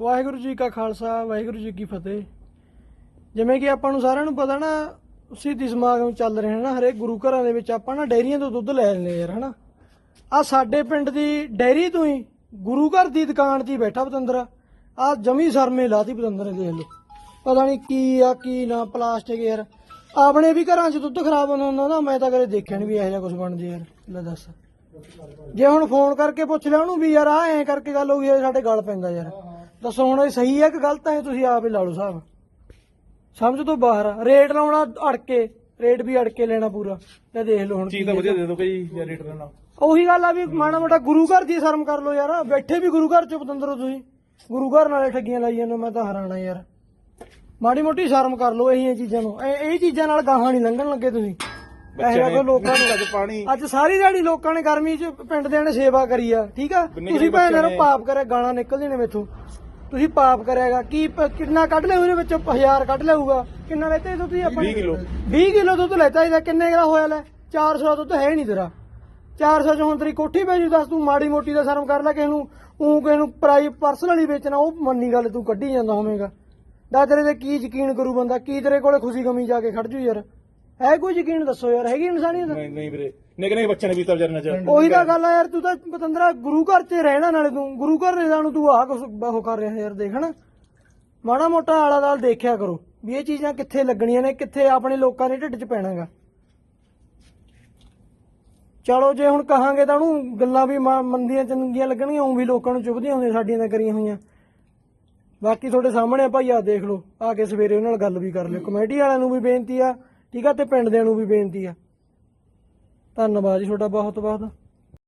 ਵਾਹਿਗੁਰੂ ਜੀ ਕਾ ਖਾਲਸਾ ਵਾਹਿਗੁਰੂ ਜੀ ਕੀ ਫਤਿਹ। ਜਿਵੇਂ ਕਿ ਆਪਾਂ ਨੂੰ ਸਾਰਿਆਂ ਨੂੰ ਪਤਾ ਨਾ ਸਿੱਧੀ ਸਮਾਗਮ ਚੱਲ ਰਹੇ ਨੇ ਨਾ ਹਰੇਕ ਗੁਰੂ ਘਰਾਂ ਦੇ ਵਿੱਚ ਆਪਾਂ ਨਾ ਡੈਰੀਆਂ ਤੋਂ ਦੁੱਧ ਲੈ ਲੈਂਦੇ ਯਾਰ ਹਨਾ। ਆ ਸਾਡੇ ਪਿੰਡ ਦੀ ਡੈਰੀ ਤੋਂ ਹੀ ਗੁਰੂ ਘਰ ਦੀ ਦੁਕਾਨ 'ਚ ਹੀ ਬੈਠਾ ਪਤੰਦਰ। ਆ ਜਮੀ ਸਰਮੇ ਲਾਤੀ ਪਤੰਦਰ ਨੇ ਦੇਖ ਲਓ। ਪਤਾ ਨਹੀਂ ਕੀ ਆ ਕੀ ਨਾ ਪਲਾਸਟਿਕ ਯਾਰ। ਆਪਣੇ ਵੀ ਘਰਾਂ 'ਚ ਦੁੱਧ ਖਰਾਬ ਹੁੰਦਾ ਹੁੰਦਾ ਨਾ ਮੈਂ ਤਾਂ ਕਦੇ ਦੇਖਿਆ ਨਹੀਂ ਵੀ ਇਹੋ ਜਿਹਾ ਕੁਝ ਬਣਦੀ ਯਾਰ। ਲੈ ਦੱਸ। ਜੇ ਹੁਣ ਫੋਨ ਕਰਕੇ ਪੁੱਛ ਲਿਆ ਉਹਨੂੰ ਵੀ ਯਾਰ ਆ ਐਂ ਕਰਕੇ ਗੱਲ ਹੋ ਗਈ ਆ, ਸਾਡੇ ਗੱਲ ਪੈਂਦਾ ਯਾਰ। ਦੱਸੋ ਹੁਣ ਇਹ ਸਹੀ ਹੈ ਕਿ ਗਲਤ ਹੈ ਤੁਸੀਂ ਆਪ ਹੀ ਲਾ ਲਓ ਹਿਸਾਬ। ਸਮਝ ਤੋਂ ਬਾਹਰ ਆ। ਰੇਟ ਲਾਉਣਾ ਅੜ ਕੇ ਰੇਟ ਵੀ ਅੜ ਕੇ ਲੈਣਾ ਪੂਰਾ। ਤੇ ਦੇਖ ਲਓ ਹੁਣ ਚੀਜ਼ ਤਾਂ ਵਧੀਆ ਦੇ ਦੋ ਭਾਈ ਜਾਂ ਰੇਟ ਲੈਣਾ। ਉਹੀ ਗੱਲ ਆ ਵੀ ਮਾੜਾ ਮੋਟਾ ਗੁਰੂ ਘਰ ਦੀ ਸ਼ਰਮ ਕਰ ਲਓ ਯਾਰ। ਬੈਠੇ ਵੀ ਗੁਰੂ ਘਰ ਚ ਪਤੰਦਰੋ ਤੁਸੀਂ। ਗੁਰੂ ਘਰ ਨਾਲੇ ਠੱਗੀਆਂ ਲਾਈ ਜਾਂਦੇ ਹੋ, ਮੈਂ ਤਾਂ ਹੈਰਾਨ ਆ ਯਾਰ। ਮਾੜੀ ਮੋਟੀ ਸ਼ਰਮ ਕਰ ਲਓ ਇਹੀਆਂ ਚੀਜ਼ਾਂ ਨੂੰ। ਇਹ ਇਹ ਚੀਜ਼ਾਂ ਨਾਲ ਗਾਹਾਂ ਨਹੀਂ ਲੰਘਣ ਲੱਗੇ ਤੁਸੀਂ। ਪੈਸੇ ਕੋ ਲੋਕਾਂ ਨੂੰ ਅੱਜ ਪਾਣੀ ਅੱਜ ਸਾਰੀ ਦਿਹਾੜੀ ਲੋਕਾਂ ਨੇ ਗਰਮੀ 'ਚ ਪਿੰਡ ਦੇ ਨੇ ਸੇਵਾ ਕਰੀ ਆ ਠੀਕ ਆ? ਤੁਸੀਂ ਭੈਣ ਨੂੰ। ਪਾਪ ਕਰਿਆ ਗਾਲਾਂ ਨਿਕਲਦੀਆਂ ਨੇ ਮੇਥੋਂ। ਤੁਸੀਂ ਪਾਪ ਕਰਿਆਗਾ ਕੀ ਪ- ਕਿੰਨਾ ਕੱਢ ਲਿਆ ਉਹਦੇ ਵਿੱਚੋਂ? 1000 ਕੱਢ ਲਿਆਊਗਾ। ਕਿੰਨਾ ਲੈਤੇ ਸੀ ਤੁਸੀਂ ਆਪਾਂ 20 ਕਿਲੋ। 20 ਕਿਲੋ ਦੁੱਧ ਲੈਤਾ ਇਹਦਾ ਕਿੰਨੇ ਦਾ ਹੋਇਆ ਲੈ? 400 ਦਾ ਦੁੱਧ ਹੈ ਨਹੀਂ ਤੇਰਾ। 400 ਚ ਹੁਣ ਤੇਰੀ ਕੋਠੀ ਪੈ ਜੂ ਦੱਸ ਤੂੰ ਮਾੜੀ ਮੋਟੀ ਦਾ ਸ਼ਰਮ ਕਰ ਲੈ ਕਿਸੇ ਨੂੰ। ਉਹ ਕਿਸੇ ਨੂੰ ਪ੍ਰਾਈ ਪਰਸਨਲੀ ਵੇਚਣਾ ਉਹ ਮੰਨੀ ਗੱਲ ਤੂੰ ਕੱਢੀ ਜਾਂਦਾ ਹੋਵੇਂਗਾ। ਦਾ ਤੇਰੇ ਤੇ ਕੀ ਯਕੀਨ ਕਰੂ ਬੰਦਾ? ਕੀ ਤੇਰੇ ਕੋਲੇ ਖੁਸ਼ੀ ਗਮੀ ਜਾ ਕੇ ਖੜ ਜੂ ਯਾਰ? ਹੈ ਕੋਈ ਯਕੀਨ ਦੱਸੋ ਯਾਰ ਹੈਗੀ ਇਨਸਾਨੀਅਤ? ਨਹੀਂ ਨਹੀਂ ਵੀਰੇ। ਨਿੱਕੇ ਨਿੱਕੇ ਬੱਚਿਆਂ ਨੇ ਪੀਤਾ ਵਿਚਾਰੇ ਨਾਲ ਉਹੀ ਤਾਂ ਗੱਲ ਆ ਯਾਰ ਤੂੰ ਤਾਂ ਪਤੰਦਰਾ ਗੁਰੂ ਘਰ 'ਚ ਰਹਿਣਾ ਨਾਲੇ ਤੂੰ ਗੁਰੂ ਘਰ ਨੇ ਸਾਨੂੰ ਤੂੰ ਆਹ ਕੁਛ ਉਹ ਕਰ ਰਿਹਾ ਯਾਰ ਦੇਖ ਨਾ। ਮਾੜਾ ਮੋਟਾ ਆਲਾ ਦਾਲ ਦੇਖਿਆ ਕਰੋ ਵੀ ਇਹ ਚੀਜ਼ਾਂ ਕਿੱਥੇ ਲੱਗਣੀਆਂ ਨੇ ਕਿੱਥੇ ਆਪਣੇ ਲੋਕਾਂ ਦੇ ਢਿੱਡ 'ਚ ਪੈਣਾਗਾ। ਚਲੋ ਜੇ ਹੁਣ ਕਹਾਂਗੇ ਤਾਂ ਉਹਨੂੰ ਗੱਲਾਂ ਵੀ ਮਾ- ਮੰਦੀਆਂ ਚੰਗੀਆਂ ਲੱਗਣਗੀਆਂ ਉਹ ਵੀ ਲੋਕਾਂ ਨੂੰ ਚੁਭਦੀਆਂ ਹੁੰਦੀਆਂ ਸਾਡੀਆਂ ਤਾਂ ਕਰੀਆਂ ਹੋਈਆਂ। ਬਾਕੀ ਤੁਹਾਡੇ ਸਾਹਮਣੇ ਆ ਭਾਈ ਆ ਦੇਖ ਲਓ ਆ ਕੇ ਸਵੇਰੇ ਉਹਨਾਂ ਨਾਲ ਗੱਲ ਵੀ ਕਰ ਲਿਓ। ਕਮੇਟੀ ਵਾਲਿਆਂ ਨੂੰ ਵੀ ਬੇਨਤੀ ਆ ਠੀਕ ਆ ਤੇ ਪਿੰਡ ਦਿਆਂ ਨੂੰ ਵੀ ਬੇਨਤੀ ਆ। ਧੰਨਵਾਦ ਜੀ ਤੁਹਾਡਾ ਬਹੁਤ ਬਹੁਤ